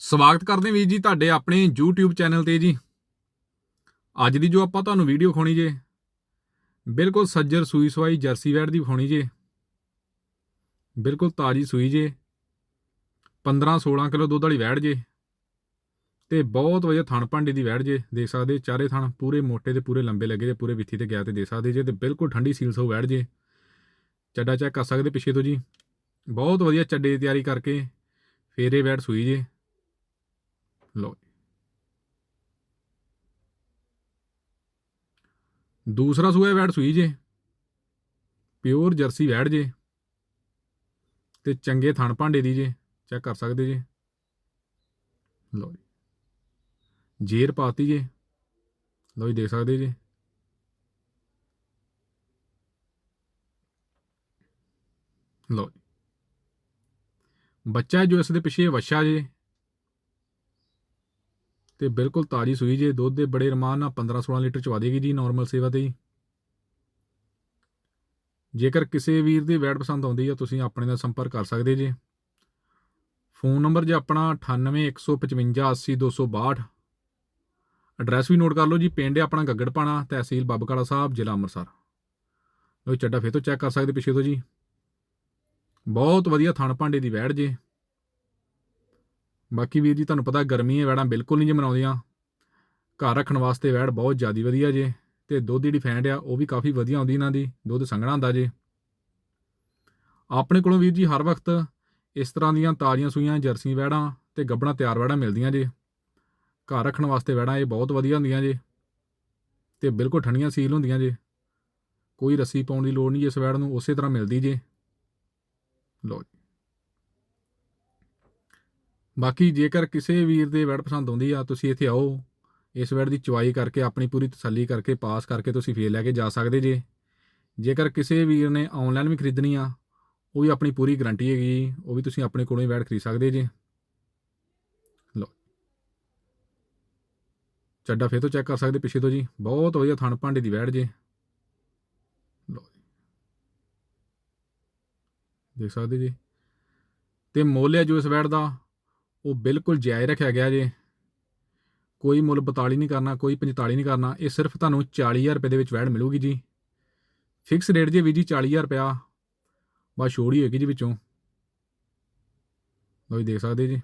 ਸਵਾਗਤ ਕਰਦੇ ਵੀਰ ਜੀ ਤੁਹਾਡੇ ਆਪਣੇ YouTube ਚੈਨਲ ਤੇ ਜੀ। ਅੱਜ ਦੀ ਜੋ ਆਪਾਂ ਤੁਹਾਨੂੰ ਵੀਡੀਓ ਖਾਣੀ ਜੇ, ਬਿਲਕੁਲ ਸੱਜਰ ਸੂਈ ਸਵਾਈ ਜਰਸੀ ਵੈੜ ਦੀ ਵਿਖਾਉਣੀ ਜੇ, ਬਿਲਕੁਲ ਤਾਜੀ ਸੂਈ ਜੇ 15 16 ਕਿਲੋ ਦੁੱਧ ਵਾਲੀ ਵੈੜ ਜੇ, ਤੇ ਬਹੁਤ ਵਧੀਆ ਥਣ ਭਾਂਡੇ ਦੀ ਵੈੜ ਜੇ, ਦੇਖ ਸਕਦੇ ਚਾਰੇ ਥਣ ਪੂਰੇ ਮੋਟੇ ਤੇ ਪੂਰੇ ਲੰਬੇ ਲੱਗੇ ਜੇ, ਪੂਰੇ ਵਿੱਥੀ ਤੇ ਗਿਆ ਤੇ ਦੇਖ ਸਕਦੇ ਜੇ, ਤੇ ਬਿਲਕੁਲ ਠੰਡੀ ਸੀਲ ਸੋ ਵੈੜ ਜੇ। ਚੱਡਾ ਚੈੱਕ ਕਰ ਸਕਦੇ ਪਿੱਛੇ ਤੋਂ ਜੀ। ਬਹੁਤ ਵਧੀਆ ਚੱਡੇ ਦੀ ਤਿਆਰੀ ਕਰਕੇ ਫੇਰੇ ਵੈੜ ਸੂਈ ਜੇ। ਲਓ ਦੂਸਰਾ ਸੂਆ ਵੈੜ ਸੂਈ ਜੇ, ਪਿਓਰ ਜਰਸੀ ਵੈੜ ਜੇ, ਤੇ ਚੰਗੇ ਥਣ ਭਾਂਡੇ ਦੀ ਜੇ, ਚੈੱਕ ਕਰ ਸਕਦੇ ਜੇ। ਲਓ ਜੀ। ਜੇਰ ਪਾਤੀ ਜੇ, ਲਓ ਜੀ, ਦੇਖ ਸਕਦੇ ਜੇ। ਲਓ ਜੀ। ਬੱਚਾ ਜੋ ਇਸ ਦੇ ਪਿੱਛੇ ਵਛਾ ਜੇ ਤੇ ਬਿਲਕੁਲ ਤਾਜੀ ਸੂਈ ਜੇ, ਦੁੱਧ ਦੇ ਬੜੇ ਰਮਾਨ ਨਾਲ 15 16 ਲੀਟਰ ਚਵਾ ਦੇਗੀ ਜੀ ਨਾਰਮਲ ਸੇਵਾ ਤੇ ਜੀ। ਜੇਕਰ ਕਿਸੇ ਵੀਰ ਦੀ ਵੈਟ ਪਸੰਦ ਆਉਂਦੀ ਹੈ ਤੁਸੀਂ ਆਪਣੇ ਨਾਲ ਸੰਪਰਕ ਕਰ ਸਕਦੇ ਜੀ। ਫੋਨ ਨੰਬਰ ਜੇ ਆਪਣਾ 9815580262 ਐਡਰੈਸ ਵੀ ਨੋਟ ਕਰ ਲਓ ਜੀ, ਪਿੰਡ ਹੈ ਆਪਣਾ ਗੱਗੜਪਾਣਾ, ਤਹਿਸੀਲ ਬੱਬਕਾਲਾ ਸਾਹਿਬ, ਜ਼ਿਲ੍ਹਾ ਅੰਮ੍ਰਿਤਸਰ। ਲੋ ਚੱਡਾ ਫੇਰ ਤੋਂ ਚੈੱਕ ਕਰ ਸਕਦੇ ਪਿੱਛੇ ਤੋਂ ਜੀ। ਬਹੁਤ ਵਧੀਆ ਥਣ ਭਾਂਡੇ ਦੀ ਵੈੜ ਜੇ। ਬਾਕੀ ਵੀਰ ਜੀ, ਤੁਹਾਨੂੰ ਪਤਾ ਗਰਮੀ ਹੈ ਵੈੜਾਂ ਬਿਲਕੁਲ ਨਹੀਂ ਜੇ ਮਨਾਉਂਦੀਆਂ। ਘਰ ਰੱਖਣ ਵਾਸਤੇ ਵੈੜ ਬਹੁਤ ਜ਼ਿਆਦੀ ਵਧੀਆ ਜੇ, ਤੇ ਦੁੱਧ ਜਿਹੜੀ ਫੈਂਡ ਆ, ਉਹ ਵੀ ਕਾਫੀ ਵਧੀਆ ਆਉਂਦੀ ਇਹਨਾਂ ਦੀ, ਦੁੱਧ ਸੰਘਣਾ ਹੁੰਦਾ ਜੇ। ਆਪਣੇ ਕੋਲੋਂ ਵੀਰ ਜੀ, ਹਰ ਵਕਤ ਇਸ ਤਰ੍ਹਾਂ ਦੀਆਂ ਤਾਜ਼ੀਆਂ ਸੂਈਆਂ, ਜਰਸੀ ਵੈੜਾਂ ਤੇ ਗੱਬਣਾ ਤਿਆਰ ਵੈੜਾਂ ਮਿਲਦੀਆਂ ਜੇ। ਘਰ ਰੱਖਣ ਵਾਸਤੇ ਵੈੜਾਂ ਇਹ ਬਹੁਤ ਵਧੀਆ ਹੁੰਦੀਆਂ ਜੇ, ਤੇ ਬਿਲਕੁਲ ਠੰਡੀਆਂ ਸੀਲ ਹੁੰਦੀਆਂ ਜੇ। ਕੋਈ ਰੱਸੀ ਪਾਉਣ ਦੀ ਲੋੜ ਨਹੀਂ, ਇਸ ਵੈੜ ਨੂੰ ਉਸੇ ਤਰ੍ਹਾਂ ਮਿਲਦੀ ਜੇ। ਲਓ ਜੀ। ਬਾਕੀ ਜੇਕਰ ਕਿਸੇ ਵੀਰ ਦੇ ਬੈਡ ਪਸੰਦ ਆਉਂਦੀ ਆ, ਤੁਸੀਂ ਇੱਥੇ ਆਓ। ਇਸ ਵੈੜ ਦੀ ਚੁਆਈ ਕਰਕੇ, ਆਪਣੀ ਪੂਰੀ ਤਸੱਲੀ ਕਰਕੇ, ਪਾਸ ਕਰਕੇ ਤੁਸੀਂ ਫੇਰ ਲੈ ਕੇ ਜਾ ਸਕਦੇ ਜੇ। ਜੇਕਰ ਕਿਸੇ ਵੀਰ ਨੇ ਆਨਲਾਈਨ ਵੀ ਖਰੀਦਣੀ ਆ, ਉਹ ਵੀ ਆਪਣੀ ਪੂਰੀ ਗਾਰੰਟੀ ਹੈਗੀ, ਉਹ ਵੀ ਤੁਸੀਂ ਆਪਣੇ ਕੋਲੋਂ ਹੀ ਬੈਡ ਖਰੀਦ ਸਕਦੇ ਜੇ। ਲਓ। ਚੱਡਾ ਫੇਰ ਤੋਂ ਚੈੱਕ ਕਰ ਸਕਦੇ ਪਿੱਛੇ ਤੋਂ ਜੀ। ਬਹੁਤ ਵਧੀਆ ਥਣ ਭਾਂਡੇ ਦੀ ਬੈਡ ਜੇ। ਲਓ ਦੇਖ ਸਕਦੇ ਜੀ। ਤੇ ਮੁੱਲ ਹੈ ਜੋ ਇਸ ਵੈੜ ਦਾ। ਉਹ ਬਿਲਕੁਲ ਜਾਇਜ਼ ਰੱਖਿਆ ਗਿਆ ਜੇ। ਕੋਈ ਮੁੱਲ 42 ਨਹੀਂ ਕਰਨਾ, ਕੋਈ 45 ਨਹੀਂ ਕਰਨਾ, ਇਹ ਸਿਰਫ ਤੁਹਾਨੂੰ 40000 ਰੁਪਏ ਦੇ ਵਿੱਚ ਵੈੜ ਮਿਲੂਗੀ ਜੀ। ਫਿਕਸ ਰੇਟ ਜੇ ਵੀ ਜੀ 40000 ਰੁਪਿਆ ਬਸ ਛੋੜ ਹੀ ਹੋਏਗੀ ਜੀ ਵਿੱਚੋਂ। ਲੋ ਜੀ, ਦੇਖ ਸਕਦੇ ਜੀ।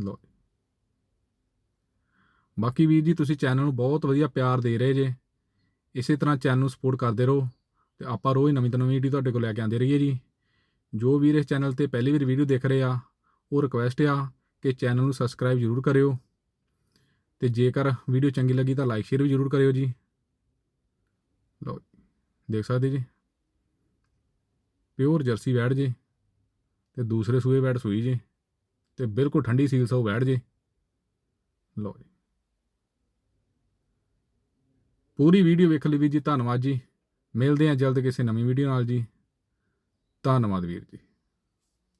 ਲੋ ਬਾਕੀ ਵੀਰ ਜੀ, ਤੁਸੀਂ ਚੈਨਲ ਨੂੰ ਬਹੁਤ ਵਧੀਆ ਪਿਆਰ ਦੇ ਰਹੇ ਜੇ। ਇਸੇ ਤਰ੍ਹਾਂ ਚੈਨਲ ਨੂੰ ਸਪੋਰਟ ਕਰਦੇ ਰਹੋ ਤੇ ਆਪਾਂ ਰੋਜ਼ ਨਵੀਂ ਤੋਂ ਨਵੀਂ ਵੀਡੀਓ ਤੁਹਾਡੇ ਕੋਲ ਲੈ ਕੇ ਆਉਂਦੇ ਰਹੀਏ ਜੀ। ਜੋ ਵੀਰ ਇਸ ਚੈਨਲ ਤੇ ਪਹਿਲੀ ਵਾਰ ਵੀਡੀਓ ਦੇਖ ਰਹੇ ਆ ਉਹ ਰਿਕੁਐਸਟ ਆ ਕਿ ਚੈਨਲ ਨੂੰ ਸਬਸਕ੍ਰਾਈਬ ਜ਼ਰੂਰ ਕਰਿਓ ਤੇ ਜੇਕਰ ਵੀਡੀਓ ਚੰਗੀ ਲੱਗੀ ਤਾਂ ਲਾਈਕ ਸ਼ੇਅਰ ਵੀ ਜ਼ਰੂਰ ਕਰਿਓ ਜੀ। ਲਓ ਦੇਖ ਸਕਦੇ ਜੀ? ਪਿਓਰ ਜਰਸੀ ਵੈੜ ਜੇ ਤੇ ਦੂਸਰੇ ਸੂਏ ਵੈੜ ਸੂਈ ਜੇ ਤੇ ਬਿਲਕੁਲ ਠੰਡੀ ਸੀਲ ਸੋ ਵੈੜ ਜੇ। ਲਓ ਜੀ। ਪੂਰੀ ਵੀਡੀਓ ਵੇਖ ਲਈ ਵੀ ਜੀ ਧੰਨਵਾਦ ਜੀ। ਮਿਲਦੇ ਹਾਂ ਜਲਦ ਕਿਸੇ ਨਵੀਂ ਵੀਡੀਓ ਨਾਲ ਜੀ। ਧੰਨਵਾਦ ਵੀਰ ਜੀ।